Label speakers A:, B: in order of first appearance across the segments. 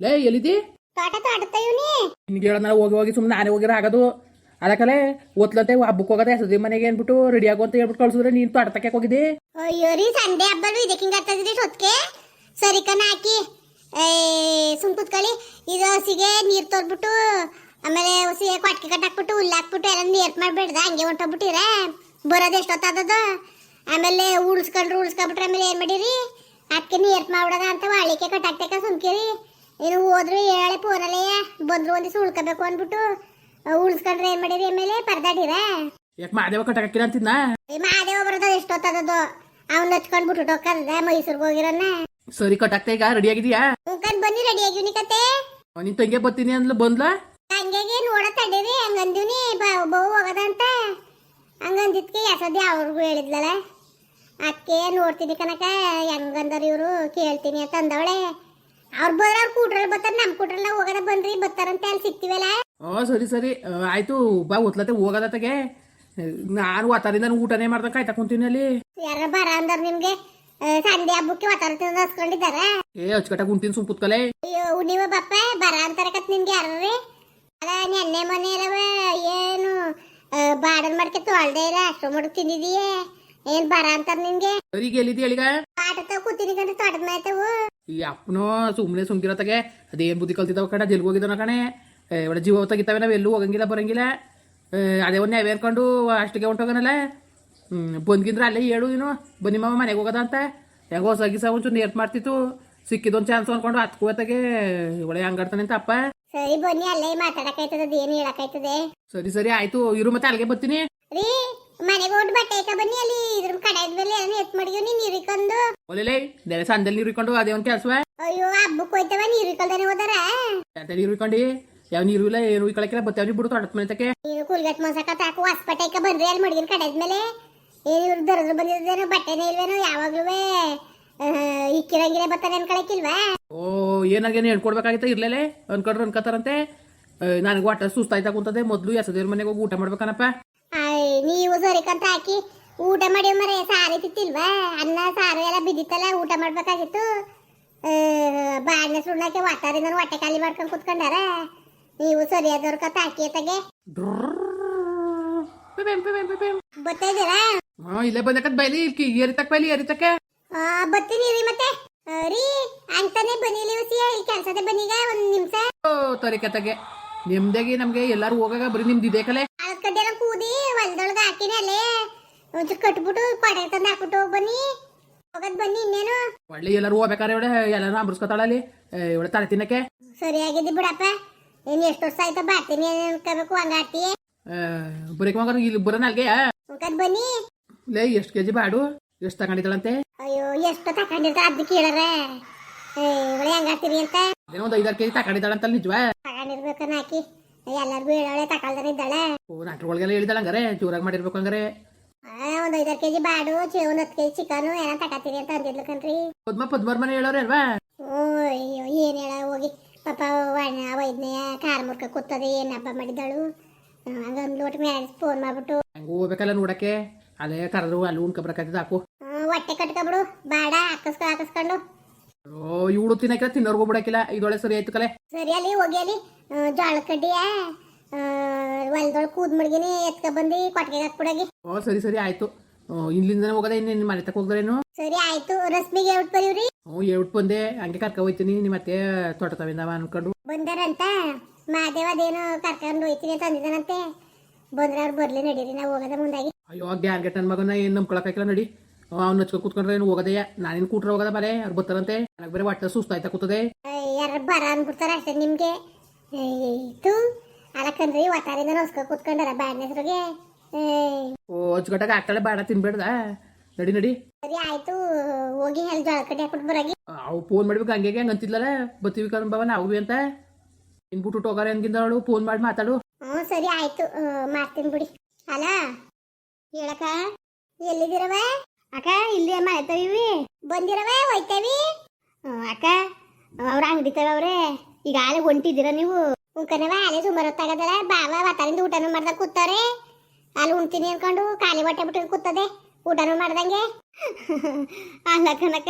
A: ಲೇ ಎಲ್ಲಿದಿ? ನಿನ್ಗೆ ಹೇಳೋಣ ಹೋಗಿ ಹೋಗಿ ಸುಮ್ಮನೆ ನಾನೇ ಹೋಗಿರ ಆಗೋದು ಅದಕ್ಕಲೆ ಓದ್ಲತ್ತೆ ಹಬ್ಬಕ್ಕೆ ಹೋಗದೆ ಸದಿ ಮನೆಗೆ ಏನ್ಬಿಟ್ಟು ರೆಡಿ ಆಗು ಅಂತ ಹೇಳ್ಬಿಟ್ಟು ಕಳ್ಸಿದ್ರೆ ನೀನು ತೋಟ ತಕ್ಕೆ ಹೋಗಿದ್ದಿ
B: ಅಯ್ಯೋ ರೀ ಸಂಡೆ ಹಬ್ಬಲು ಇದಕ್ಕೆ ಹಿಂಗೆ ಆಗ್ತದ್ರಿ ಸೊತ್ಕೆ ಸರಿ ಕಣ ಹಾಕಿ. ಏ ಸುಮ್ ಕುತ್ಕೊಳ್ಳಿ. ಇದು ಹಸಿಗೆ ನೀರು ತೋರ್ಬಿಟ್ಟು ಆಮೇಲೆ ಹಸಿಗೆ ಕೊಟ್ಟಿಗೆ ಕಟ್ಟಾಕ್ಬಿಟ್ಟು ಹುಲ್ಲು ಹಾಕ್ಬಿಟ್ಟು ಎಲ್ಲ ನೀರು ಮಾಡ್ಬೇಡ್ದ ಹಂಗೆ ಹೊಂಟೋಗ್ಬಿಟ್ಟಿರ. ಬರೋದು ಎಷ್ಟೊತ್ತಾದದ ಆಮೇಲೆ ಉಳಿಸ್ಕೊಂಡ್ರು ಉಳಿಸ್ಕೊಂಡ್ಬಿಟ್ರೆ ಆಮೇಲೆ ಏನು ಮಾಡಿರಿ? ಅದಕ್ಕೆ ನೀರು ಮಾಡ್ಬಿಡೋದ ಅಂತ ವಾಳಿಕೆ ಕಟ್ಟಾಕ್ತಕ್ಕ ಸುಮ್ಕಿರಿ. ಏನು ಹೋದ್ರು ಹೇಳಿ ಫೋನಲ್ಲೇ ಬಂದ್ರು ಒಂದಿವ್ಸ ಉಳ್ಕೋಬೇಕು ಅಂದ್ಬಿಟ್ಟು ಉಳ್ಸ್ಕೊಂಡ್ರೆ ಏನ್ ಮಾಡಿರಿ ಆಮೇಲೆ ಪರದಾಡಿರ?
A: ಯಾಕೆ ಮಾದೇವ ಕಟ್ಟಕ್ಕಿಲ್ಲ ಅಂತಿದ್ನ?
B: ಈ ಮಾದೇವ ಬರೋದ ಎಷ್ಟೊತ್ತದದು ಅವ್ನ ಹಚ್ಕೊಂಡ್ ಬಿಟ್ಟು ಹೋಗದ ಮೈಸೂರ್ಗೆ ಹೋಗಿರನ್ನ.
A: ಸರಿ ಕಟ್ಟಾಕ್ತಾ ಈಗ ರೆಡಿ ಆಗಿದ್ಯಾ
B: ಉಂಕನ್ ಬನ್ನಿ ರೆಡಿ ಆಗಿವ್ನಿ ಕತೆ.
A: ನಿನ್ ತಂಗೆ ಬರ್ತೀನಿ ಅಂದ್ಲು ಬಂದ್ಲ?
B: ಹಂಗಾಗಿ ನೋಡ ತಡೀರಿ ಹಂಗಂದಿವ್ನಿ ಬಹು ಹೋಗದಂತ. ಹಂಗಂದಿದ್ಕೆ ಯಸದಿ ಅವ್ರಿಗೂ ಹೇಳಿದ್ಲಲ್ಲ. ಅಕ್ಕೆ ನೋಡ್ತೀನಿ ಕನಕ ಹೆಂಗಂದರ್ ಇವರು ಕೇಳ್ತೀನಿ ಅಂತ ಅಂದವಳೆ. ಅವ್ರು ಅವ್ರು ಕೂಟ್ರಲ್ಲಿ ಬರ್ತಾರೆ ನಮ್ಮ ಕೂಟ್ರಲ್ಲ ಹೋಗದ ಬಂದ್ರಿ ಬರ್ತಾರಂತೆ ಅಲ್ಲಿ ಸಿಗ್ತೀವಲ್ಲ?
A: ಓ ಸರಿ ಸರಿ. ಆಯ್ತು ಬಾ ಓದ್ಲತ್ತೆ ಹೋಗೋದತ್ತಗೆ ನಾನು ವಾತಾರಿಂದ ಊಟನೇ ಮಾಡ್ದಂಗೆ ಕಾಯ್ತಾ ಕುಂತೀನಿ ಅಲ್ಲಿ.
B: ಯಾರ ಬರ ಅಂದರ್ ನಿಮ್ಗೆ? ಸಂಡೆ ಹಬ್ಬಕ್ಕೆ ವಾತಾವರಣ ಹಸ್ಕೊಂಡಿದ್ದಾರ
A: ಏ ಅಚ್ಚುಕಟ್ಟಾಗಿ ಕುಂತೀನಿ ಸುಮ್ ಕೂತ್ಕಲೆ
B: ಅಯ್ಯೋ ನೀವು ಬಪ್ಪ ಬರ ಅಂತಾರೆ ನಿಮ್ಗೆ ಯಾರ್ರಿ? ಅಲ್ಲ ನೆನ್ನೆ ಮೊನ್ನೆ ಇರವ ಏನು ಬಾಡನ್ ಮಾಡ್ಕೆ ತೊಳ್ದೆ ಇಲ್ಲ ಅಷ್ಟು ಮಡುಕ್ ತಿಂದಿದೀಯೇ? ಏನ್ ಬರ ಅಂತಾರ ನಿಮ್ಗೆ?
A: ಸರಿ ಈಗ? ಎಲ್ಲಿದ್ದಿ ಹೇಳಿಗ
B: ಕೂತೀನಿ ಕಣ ತೋಟದ ಮೇತವು.
A: ಈ ಅಪ್ಪನೋ ಸುಮ್ಮನೆ ಸುಮ್ಕಿರತ್ತಾಗೆ ಅದೇನು ಬುದ್ಧಿ ಕಲ್ತಿದ್ದಾವ ಕಣ ಜಲ್ಗೆ ಹೋಗಿದ್ದಾನ ಕಣೆ. ಒಳ್ಳೆ ಜೀವ ತೆಗಿತಾವೆ ನಾವು ಎಲ್ಲೂ ಹೋಗಂಗಿಲ್ಲ ಬರಂಗಿಲ್ಲ. ಅದೇ ಒಂದು ನ್ಯಾಯ ಅಷ್ಟಕ್ಕೆ ಅಷ್ಟಿಗೆ ಹೊಂಟೋಗನಲ್ಲ ಬಂದ್ಗಿಂದ್ರೆ ಅಲ್ಲೇ ಹೇಳು ನೀನು ಬನ್ನಿ ಮಾವ ಮನೆಗೆ ಹೋಗೋದ ಅಂತ. ಹೆಂಗೋ ಹೊಸ ಗಿಸ ಒಂಚೂರು ನೇಟ್ ಮಾಡ್ತಿತ್ತು. ಸಿಕ್ಕಿದೊಂದು ಚಾನ್ಸ್ ಅನ್ಕೊಂಡು ಹತ್ಕೋತಾಗೆ ಒಳ್ಳೆ ಹಂಗಾಡ್ತಾನೆ ಅಂತ ಅಪ್ಪ.
B: ಸರಿ ಬನ್ನಿ ಅಲ್ಲೇ ಮಾತಾಡಕಾಯ್ತದ ಏನು ಹೇಳಕಾಯ್ತದೆ
A: ಸರಿ ಸರಿ ಆಯ್ತು. ಇರು ಮತ್ತೆ ಅಲ್ಲಿಗೆ ಬರ್ತೀನಿ.
B: ರೀ ಮನೆಗೆ ಹೋಗಿ ಬಟ್ಟೆ ಇಕ್ಕ ಬನ್ನಿ ಅಲ್ಲಿ. ಇದ್ರ ಕಡೆ ಮೇಲೆ ಎಲ್ಲ ಎತ್ ಮಾಡಿದ್ವಿ ನೀರು ಇಕ್ಕೊಂಡು
A: ಒಲೆಲೇ ನೆಲೆ ಸಂದಲ್ಲಿ ನೀರು ಅದೇ ಒಂದು ಕೆಲಸವ.
B: ಅಯ್ಯೋ ಹಬ್ಬಕ್ಕೆ ಹೋಯ್ತವ ನೀರು ಇಕ್ಕಲ್ದಾನೆ ಹೋದಾರ.
A: ಎಂತ ನೀರು ಯಾವ ನೀರು ಇಲ್ಲ ಏನು ಇಕ್ಕಳಕ್ಕಿಲ್ಲ ಬತ್ತೇವ್ ಬಿಡು ತೋಟದ ಮನೆ ತಕ್ಕೆ
B: ನೀನು ಕುಲ್ಗಟ್ ಮಸಕ ತಾಕು ಹೊಸ್ಪಟ್ಟೆ ಇಕ್ಕ ಬಂದ್ರಿ ಅಲ್ಲಿ ಮಡಿಗಿನ ಕಡೆದ್ಮೇಲೆ ಏನು ಇವ್ರು ದರದ್ರು ಬಂದಿದ್ದೇನೋ ಬಟ್ಟೆನೇ ಇಲ್ವೇನೋ ಯಾವಾಗ್ಲೂ ಇಕ್ಕಿರಂಗಿಲ್ಲ ಬರ್ತಾರೆ ಅನ್ಕೊಳಕಿಲ್ವಾ?
A: ಓ ಏನಾಗೇನು ಹೇಳ್ಕೊಡ್ಬೇಕಾಗಿತ್ತ ಇರ್ಲೇ ಅನ್ಕೊಂಡ್ರು ಅನ್ಕೋತಾರಂತೆ. ನನಗೆ ಒಟ್ಟ ಸುಸ್ತಾಯ್ತಾ ಕುಂತದೆ ಮೊದಲು ಎಸದೇವ್ರ ಮನೆಗೆ ಹೋಗಿ ಊಟ ಮಾಡ್ಬೇಕನಪ್ಪ.
B: ನೀವು ಸರಿಕಂತ ಹಾಕಿ ಊಟ ಮಾಡಿ ಮರೆ ಸಾರಿ ತಿತ್ತಿಲ್ವಾ ಅನ್ನ ಸಾರು ಎಲ್ಲ ಬಿದ್ದಿತ್ತಲ್ಲ ಊಟ ಮಾಡ್ಬೇಕಾಗಿತ್ತು. ಬಾಡ್ನೆ ಸುಣ್ಣಕ್ಕೆ ನಾನು ಹೊಟ್ಟೆ ಖಾಲಿ ಮಾಡ್ಕೊಂಡು ಕುತ್ಕೊಂಡಾರ? ನೀವು ಸರಿಯಾದವ್ರ ಕತ್ತ ಹಾಕಿ ಅತ್ತಗೆ. ಬರ್ತಾ ಇದ್ದೀರಾ?
A: ಹಾ ಇಲ್ಲೇ ಬಂದಕತ್ ಬೈಲಿ ಇಲ್ಲಿ ಏರಿತಕ್ ಬೈಲಿ ಏರಿತಕ್ಕೆ.
B: ಆ, ಬರ್ತೀನಿ ರೀ ಮತ್ತೆ. ರೀ ಅಂತಾನೆ ಬನ್ನಿಲಿ ಉಸಿಯ ಇಲ್ಲಿ ಕೆಲ್ಸದ ಬನ್ನಿಗ ಒಂದ್ ನಿಮಿಷ.
A: ಓ ತರಿಕತ್ತಗೆ ನಿಮ್ದಾಗಿ ನಮ್ಗೆ ಎಲ್ಲಾರು ಹೋಗಾಗ ಬರೀ ನಿಮ್ದು ಇದೇ ಕಲೆ.
B: ಕಡ್ಡೆಲ್ಲ ಕೂದಿ. ಹೊಲ್ದೊಳಗ ಹಾಕಿನಿ ಅಲ್ಲೇ. ಕಟ್ಬಿಟ್ಟು ಪಡೆ ತಂದು ಹಾಕ್ಬಿಟ್ಟು ಹೋಗಿ ಬನ್ನಿ. ಹೋಗದ್ ಬನ್ನಿ ಇನ್ನೇನು.
A: ಒಳ್ಳೆ ಎಲ್ಲರೂ ಹೋಗ್ಬೇಕಾರೆ ಇವಳೆ ಎಲ್ಲರೂ ಅಂಬ್ರಸ್ಕೊತಾಳ ಅಲ್ಲಿ. ಇವಳೆ ತಲೆ ತಿನ್ನಕ್ಕೆ.
B: ಸರಿಯಾಗಿದ್ದಿ ಬಿಡಪ್ಪ. ಇನ್ ಎಷ್ಟು ವರ್ಷ ಆಯ್ತಾ ಬರ್ತೀನಿ ಅನ್ಕೋಬೇಕು ಹಂಗಾಟಿ
A: ಬರೀಕ್ ಮಗ ಇಲ್ಲಿ ಬರೋಣ ಅಲ್ಗೆ
B: ಹೋಗದ್ ಬನ್ನಿ.
A: ಲೇ ಎಷ್ಟು ಕೆಜಿ ಬಾಡು? ಎಷ್ಟು ತಗೊಂಡಿದ್ದಾಳಂತೆ?
B: ಅಯ್ಯೋ ಎಷ್ಟು ತಕೊಂಡಿರ್ತ ಅದ್ ಕೇಳಾರ ಇವಳೆ ಹೆಂಗಾಡ್ತೀರಿ ಅಂತ.
A: ಏನೋ ಒಂದು ಐದಾರು ಕೆಜಿ ತಗೊಂಡಿದ್ದಾಳಂತಲ್ಲ ನಿಜವಾ?
B: ತಗೊಂಡಿರ್ಬೇಕನ್ನ ಹಾಕಿ ಎಲ್ಲಾರ್ಗು ಹೇಳೋಳೆ ತಕೊಳ್ದಾನೆ ಇದ್ದಾಳೆ.
A: ಓ ನಾಟ್ರೊಳಗೆಲ್ಲ ಹೇಳಿದಾಳ ಹಂಗಾರೆ ಚೂರಾಗಿ ಮಾಡಿರ್ಬೇಕು ಹಂಗಾರೆ.
B: ಆ, ಒಂದ್ ಐದಾರು ಕೆಜಿ ಬಾಡು ಒಂದ್ ಹತ್ತು ಕೆಜಿ ಚಿಕನು ಏನ ತಕತೀರಿ ಅಂತ ಅಂದಿದ್ಲು ಕಣ್ರಿ.
A: ಪದ್ಮ ಪದ್ಮರ್ ಮನೆ ಹೇಳೋರೆ ಅಲ್ವಾ?
B: ಓ ಅಯ್ಯೋ ಏನ್ ಹೇಳ ಹೋಗಿ. ಪಾಪ ವೈದ್ಯ ವೈದ್ಯ ಕಾರ ಮುರ್ಕ ಕೂತದೆ ಏನ್ ಹಬ್ಬ ಮಾಡಿದಳು ಹಂಗಂದ್ ಲೋಟ ಮ್ಯಾರೇಜ್ ಫೋನ್ ಮಾಡ್ಬಿಟ್ಟು.
A: ಹಂಗ ಹೋಗ್ಬೇಕಲ್ಲ ನೋಡಕ್ಕೆ. ಅದೇ ಕರೆದ್ರು ಅಲ್ಲಿ ಉಣ್ಕೊಬರಕಾಯ್ತದ ಹಾಕು.
B: ಹೊಟ್ಟೆ ಕಟ್ಕೊಬಿಡು ಬಾಡ ಹಾಕಸ್ಕೊ ಹಾಕಸ್ಕೊಂಡು.
A: ಓ ಇವಳು ತಿನ್ನಕಿಲ್ಲ ತಿನ್ನೋರ್ ಬಿಡಕಿಲ್ಲ ಇದೊಳೆ ಸರಿ ಆಯ್ತು ಕಲೆ.
B: ಸರಿ ಅಲ್ಲಿ ಹೋಗಿ ಅಲ್ಲಿ. ಜೋಳದ ಕಡ್ಡಿಯ ಹೊಲ್ದೊಳಗೆ ಕೂದ್ ಮಡ್ಗಿನಿ ಎತ್ಕ ಬಂದಿ ಕೊಟ್ಟಿಗೆ ಹಾಕ್ಬಿಡಗಿ
A: ಓ ಸರಿ ಸರಿ ಆಯ್ತು. ಇಲ್ಲಿಂದನೇ ಹೋಗದ ಇನ್ನೇನು ಮನೆ ತಕ ಹೋಗ್ದ್ರೇನು
B: ಸರಿ ಆಯ್ತು. ರಶ್ಮಿಗೆ ಹೇಳ್ಬಿಟ್ಟು ಬರೀವ್ರಿ.
A: ಹ್ಞೂ ಹೇಳ್ಬಿಟ್ಟು ಬಂದೆ. ಹಂಗೆ ಕರ್ಕ ಹೋಯ್ತೀನಿ. ನಿಮ್ಮ ಮತ್ತೆ ತೋಟ ತವಿಂದವ ಅನ್ಕೊಂಡು.
B: ಬಂದಾರಂತ. ಮಾದೇವ ಅದೇನೋ ಕರ್ಕೊಂಡು ಹೋಯ್ತೀನಿ ಅಂತ ಅಂದಿದ್ದಾನಂತೆ. ಬಂದ್ರೆ ಅವ್ರು ಬರ್ಲಿ ನಡೀರಿ ನಾವು ಹೋಗದ ಮುಂದಾಗಿ.
A: ಅಯ್ಯೋ ಗ್ಯಾನ್ ಗೆಟ್ ನನ್ನ ಮಗನ ಏನು ನಂಬ್ಕೊಳಕಾಗಿಲ್ಲ ನಡಿ. ಅವ್ನು ಹಚ್ಕೊ ಕೂತ್ಕೊಂಡ್ರೆ ಏನು ಹೋಗದೆ. ನಾನೇನು ಕೂಟ್ರೆ ಹೋಗದ ಬರೇ ಅವ್ರು ಬರ್ತಾರಂತೆ. ನನಗೆ ಬೇರೆ ಹೊಟ್ಟೆ ಸುಸ್ತಾಯ್ತಾ ಕೂತದೆ.
B: ಯಾರ ಬರ ಅನ್ಬಿಡ್ತಾರ ಅಷ್ಟೇ ನಿಮ್ಗೆ? ಇತ್ತು ಅಲಕಂದ್ರಿ ಒತ್ತಾರಿಂದ ನೋಸ್ಕೊ ಕೂತ್ಕೊಂಡಾರ ಬ್ಯಾಡ್ನ ಹೆಸರಿಗೆ.
A: ಓ ಅಚ್ಚುಕಟ್ಟಾಗ ಆಗ್ತಾಳೆ ಬೇಡ ತಿನ್ಬೇಡ್ದ? ನಡಿ ನಡಿ.
B: ಸರಿ ಆಯ್ತು. ಹೋಗಿ ಅಲ್ಲಿ ಜೋಳ ಕಡ್ಡಿ ಹಾಕ್ಬಿಟ್ಟು ಬರಾಗಿ.
A: ಅವು ಫೋನ್ ಮಾಡ್ಬೇಕು ಹಂಗೆ ಹಂಗೆ ಅಂತಿದ್ಲಲ್ಲ? ಬತ್ತೀವಿ ಕಣ್ ಬಾವ ನಾವು ಅಂತ? ಇನ್ಬಿಟ್ಟು ಹೋಗಾರೆ ಹೆಂಗಿಂದ ಅವಳು ಫೋನ್ ಮಾಡಿ ಮಾತಾಡು.
B: ಹ್ಞೂ ಸರಿ ಆಯ್ತು. ಮಾಡ್ತೀನಿ ಬಿಡಿ. ಅಲ್ಲ ಹೇಳಕ್ಕ? ಎಲ್ಲಿದ್ದೀರವ ಅಕ್ಕ ಇಲ್ಲಿ ಅಮ್ಮ ತವಿವಿ ಬಂದಿರವೇ ಹೋಯ್ತೇವಿ. ಅಕ್ಕ, ಅವ್ರ ಅಂಗಡಿ ತಗವ್ರೆ ಈಗ ಆಲೆ ಹೊಂಟಿದ್ದೀರ ನೀವು? ಉಂಕನವ ಆಲೆ ಸುಮಾರು ಹೊತ್ತಾಗದಲ್ಲ ಬಾವ ವಾತಾರಿಂದ ಊಟನೂ ಮಾಡ್ದಾಗ ಕೂತಾರೆ ಅಲ್ಲಿ ಉಣ್ತೀನಿ ಅನ್ಕೊಂಡು ಖಾಲಿ ಹೊಟ್ಟೆ ಬಿಟ್ಟು ಕೂತದೆ. ಊಟನೂ ಮಾಡ್ದಂಗೆ. ಅಲ್ಲ ಕನಕ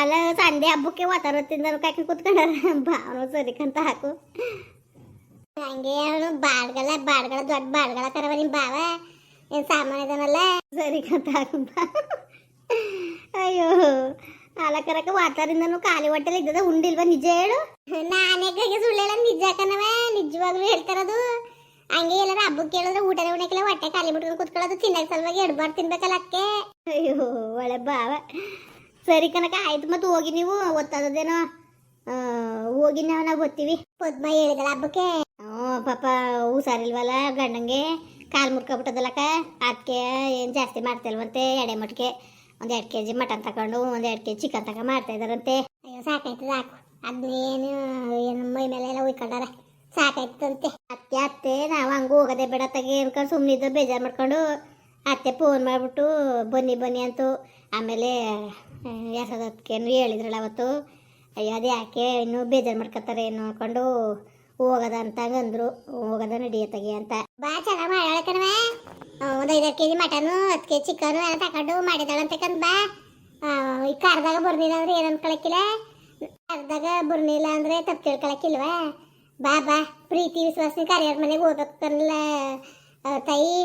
B: ಅಲ್ಲ ಸಂಡೆ ಹಬ್ಬಕ್ಕೆ ವಾತಾರ ತಿಂದರು ಕಾಕಿ ಕುತ್ಕೊಂಡಾರ ಸರಿ ಕಂತ ಹಾಕು. ಹಂಗೆ ಅವನು ಬಾಡ್ಗಳ ಬಾಡ್ಗಳ ದೊಡ್ಡ ಬಾಡ್ಗಳ ಕರವ ನಿಮ್ಮ ಬಾವ. ಏನ್ ಸಾಮಾನ್ಯ ಸರಿ ಹಾಕು ಅಯ್ಯೋ ಅಲ್ಲ ಕರಕ ವಾತಾವರಣದಿಂದನು ಖಾಲಿ ಹೊಟ್ಟೆಲಿ ಇದ್ದದ ಉಂಡಿಲ್ವಾ ನಿಜ ಹೇಳು? ನಾನೇ ಕೈಗೆ ಸುಳ್ಳೆಲ್ಲ ನಿಜ ಕಣವ ನಿಜವಾಗ್ಲೂ ಹೇಳ್ತಾರದು ಹಂಗೆ ಎಲ್ಲಾರ ಹಬ್ಬಕ್ಕೆ ಹೇಳಿದ್ರೆ ಊಟ ಉಣಕ್ಕೆಲ್ಲ ಹೊಟ್ಟೆ ಖಾಲಿ ಬಿಟ್ಕೊಂಡು ಕುತ್ಕೊಳ್ಳೋದು ತಿನ್ನಕ್ ಸಲುವಾಗಿ ಎಡ್ಬಾರ್ದು ತಿನ್ಬೇಕಲ್ಲ ಅಕ್ಕೆ. ಅಯ್ಯೋ ಒಳ್ಳೆ ಬಾವ ಸರಿ ಕನಕ ಆಯ್ತು ಮತ್ತೆ ಹೋಗಿ ನೀವು ಒತ್ತದೇನೋ ಹೋಗಿ ನಾವು ನಾವು ಬರ್ತೀವಿ. ಪದ್ಮ ಹೇಳಿದಳ ಹಬ್ಬಕ್ಕೆ. ಹ್ಞೂ ಪಾಪ ಹುಷಾರಿಲ್ವಲ್ಲ ಗಂಡಂಗೆ? ಕಾಲು ಮುರ್ಕೊಬಿಟ್ಟದಲ್ಲಕ್ಕ ಅದಕ್ಕೆ ಏನು ಜಾಸ್ತಿ ಮಾಡ್ತಿಲ್ವಂತೆ? ಎಡೆ ಮಟ್ಟಿಗೆ ಒಂದು ಎರಡು ಕೆ ಜಿ ಮಟನ್ ತಗೊಂಡು ಒಂದು ಎರಡು ಕೆ ಜಿ ಚಿಕನ್ ತಗೊಂಡು ಮಾಡ್ತಾ ಇದ್ದಾರಂತೆ ಅಯ್ಯೋ ಸಾಕಾಯ್ತು ಸಾಕು. ಅದನ್ನೇನು ಏನು ಮೈ ಮೇಲೆ ಎಲ್ಲ ಉಯ್ಕೊಂಡಾರ ಸಾಕಾಯ್ತಂತೆ ಅತ್ತೆ ಅತ್ತೆ ನಾವು ಹಂಗೆ ಹೋಗೋದೇ ಬೇಡ ತಗೆ ಅನ್ಕೊಂಡು ಸುಮ್ಮನಿದ್ದು ಬೇಜಾರು ಮಾಡ್ಕೊಂಡು ಅತ್ತೆ ಫೋನ್ ಮಾಡಿಬಿಟ್ಟು ಬನ್ನಿ ಬನ್ನಿ ಅಂತು. ಆಮೇಲೆ ಯಾಸದಕ್ಕೇನು ಹೇಳಿದ್ರಲ್ಲ ಅವತ್ತು? ಅಯ್ಯೋ ಅದೇ ಯಾಕೆ ಇನ್ನೂ ಬೇಜಾರು ಮಾಡ್ಕೊತಾರೆ ಏನು ಅನ್ಕೊಂಡು ಹೋಗೋದ ಅಂತ ಅಂದ್ರು. ರೆಡಿ ನಡಿಯತ್ತಗೆ ಅಂತ. ಬಾ ಚೆನ್ನಾಗಿ ಮಾಡ್ಯಾಳ ಕಣವೆ ಒಂದು ಐದಾರು ಕೆ ಮಟನು, ಹತ್ತು ಕೆ ಜಿ ಚಿಕನು ಎಲ್ಲ ತಗೊಂಡು ಮಾಡಿದಾಳಂತ ಬಾ. ಈ ಕಾರ್ದಾಗ ಬರ್ನಿಲ್ಲ ಅಂದ್ರೆ ಏನಂತ ಕಳಕಿಲ್ಲ ಕಾರ್ದಾಗ ಬರ್ನಿಲ್ಲ ಅಂದ್ರೆ ತಪ್ಪು ತಿಳ್ಕೊಳಕ್ಕಿಲ್ವಾ. ಬಾ ಬಾ. ಪ್ರೀತಿ ವಿಶ್ವಾಸ ಕಾರ್ಯರ ಮನೆಗೆ ಹೋಗ್ಬೇಕಲ್ಲ ತಾಯಿ.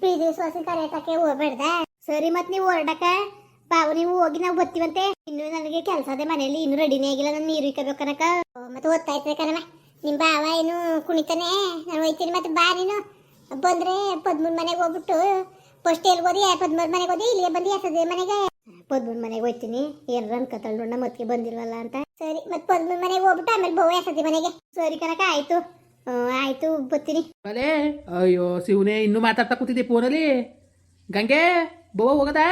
B: ಪ್ರೀತಿ ವಿಶ್ವಾಸ ಕಾರ್ಯಕ್ಕೆ ಹೋಗ್ಬೇಡ್ದ. ಸರಿ ಮತ್ ನೀವು ಹೊರಡಕ ಬಾವು ನೀವು ಹೋಗಿ ನಾವು ಬರ್ತೀವಂತೆ ಇನ್ನು ನನಗೆ ಕೆಲಸ ಅದೇ ಮನೆಯಲ್ಲಿ ಇನ್ನು ರೆಡಿನೇ ಆಗಿಲ್ಲ, ನಾನು ನೀರು ಇಕ್ಕಬೇಕನಕ ಮತ್ತೆ ಓದ್ತಾಯ್ತದೆ ಕಣವ ನಿಮ್ ಬಾವ ಏನು ಕುಣಿತಾನೆ? ನಾನು ಹೋಯ್ತೀನಿ ಮತ್ತೆ ಬಾ ನೀನು. ಬಂದರೆ ಪದ್ಮೂರು ಮನೆಗೆ ಹೋಗ್ಬಿಟ್ಟು ಫಸ್ಟ್ ಎಲ್ಲಿ ಓದಿ ಪದ್ಮೂರು ಮನೆಗೆ ಹೋದಿ? ಇಲ್ಲಿಗೆ ಬಂದು ಎಸದೆ ಮನೆಗೆ? ಪದ್ಮೂರು ಮನೆಗೆ ಹೋಯ್ತೀನಿ. ಏನಾರ ಅನ್ಕತಾಳ ನೋಡ ಮತ್ತೆ ಬಂದಿಲ್ವಲ್ಲ ಅಂತ. ಸರಿ ಮತ್ತೆ ಪದ್ಮೂರು ಮನೆಗೆ ಹೋಗ್ಬಿಟ್ಟು ಆಮೇಲೆ ಬೋವ ಎಸದಿ ಮನೆಗೆ. ಸರಿ ಕನಕ ಆಯಿತು. ಆಯಿತು ಬರ್ತೀನಿ.
A: ಅಲೇ ಅಯ್ಯೋ ಶಿವನೇ ಇನ್ನೂ ಮಾತಾಡ್ತಾ ಕೂತಿದ್ದೆ ಫೋನಲ್ಲಿ. ಗಂಗೆ ಬೋವ ಹೋಗದ?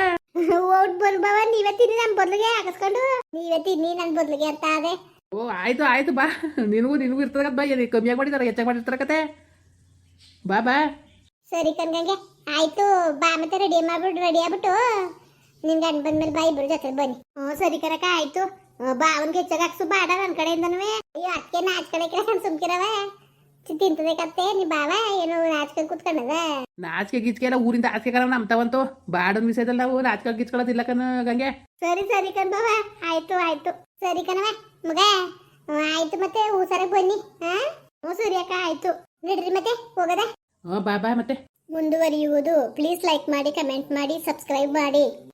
B: ಓಟ್ ಬರ್ ಬಾವ ನೀವೇ ತಿನ್ನಿ ನನ್ನ ಬದ್ಲಿಗೆ ಹಾಕಿಸ್ಕೊಂಡು. ನೀವೇ ತಿನ್ನಿ ನನ್ನ ಬದ್ಲಿಗೆ ಅಂತ ಅದೇ
A: ಓ ಆಯ್ತು ಆಯ್ತು ಬಾ. ನಿನಗೂ ನಿನಗೂ ಇರ್ತದ ಬಾ ಎಲ್ಲಿ ಕಮ್ಮಿಯಾಗಿ ಮಾಡಿದಾರ ಹೆಚ್ಚಾಗಿ ಮಾಡಿರ್ತಾರ ಕತೆ ಬಾ ಬಾ.
B: ಸರಿ ಕಣ್ಗಂಗೆ ಆಯ್ತು ಬಾ ಮತ್ತೆ ರೆಡಿ ಮಾಡ್ಬಿಟ್ಟು ರೆಡಿ ಆಗ್ಬಿಟ್ಟು. ನಿನ್ ಗಂಡ ಬಂದ್ಮೇಲೆ ಬಾ ಇಬ್ರು ಜೊತೆ ಬನ್ನಿ. ಹ್ಞೂ ಸರಿ ಕರಕ ಆಯ್ತು. ಬಾ ಅವನ್ಗೆ ಹೆಚ್ಚಾಗಿ ಹಾಕ್ಸು. ಬಾಡ ನನ್ನ ಕಡೆಯಿಂದನೂ. ಅಯ್ಯೋ ಅದಕ್ಕೆ ನಾಚ್ಕೊಳಕ್ಕೆ ಸುಮ್ಕಿರವ ತಿಂತದೆ ಕತ್ತೆ ನೀ ಬಾವ ಏನು ನಾಚ್ಕೊಂಡು ಕುತ್ಕೊಂಡದ.
A: ನಾಚಿಕೆ ಗೀಚಿಕೆ ಎಲ್ಲ ಊರಿಂದ ಆಚೆ ಕರ ನಮ್ತಾವಂತು. ಬಾಡನ್ ವಿಷಯದಲ್ಲ ನಾವು ನಾಚಿಕೆ ಗಿಚ್ಕೊಳ್ಳೋದಿಲ್ಲ ಕಣ ಗಂಗೆ.
B: ಸರಿ ಸರಿ ಕಣ್ ಬಾವ. ಆಯ್ತು ಆಯ್ತು. ಸರಿ ಕಣವ ಮಗ ಆಯ್ತು ಮತ್ತೆ ಹುಷಾರಾಗಿ ಬನ್ನಿ ಹಾ? ಅಕ್ಕ ಆಯ್ತು. ನಡ್ರಿ ಮತ್ತೆ ಹೋಗದ?
A: ಹ್ಞೂ ಬಾ ಬಾ ಮತ್ತೆ.
B: ಮುಂದುವರಿಯುವುದು. ಪ್ಲೀಸ್ ಲೈಕ್ ಮಾಡಿ ಕಮೆಂಟ್ ಮಾಡಿ ಸಬ್ಸ್ಕ್ರೈಬ್ ಮಾಡಿ.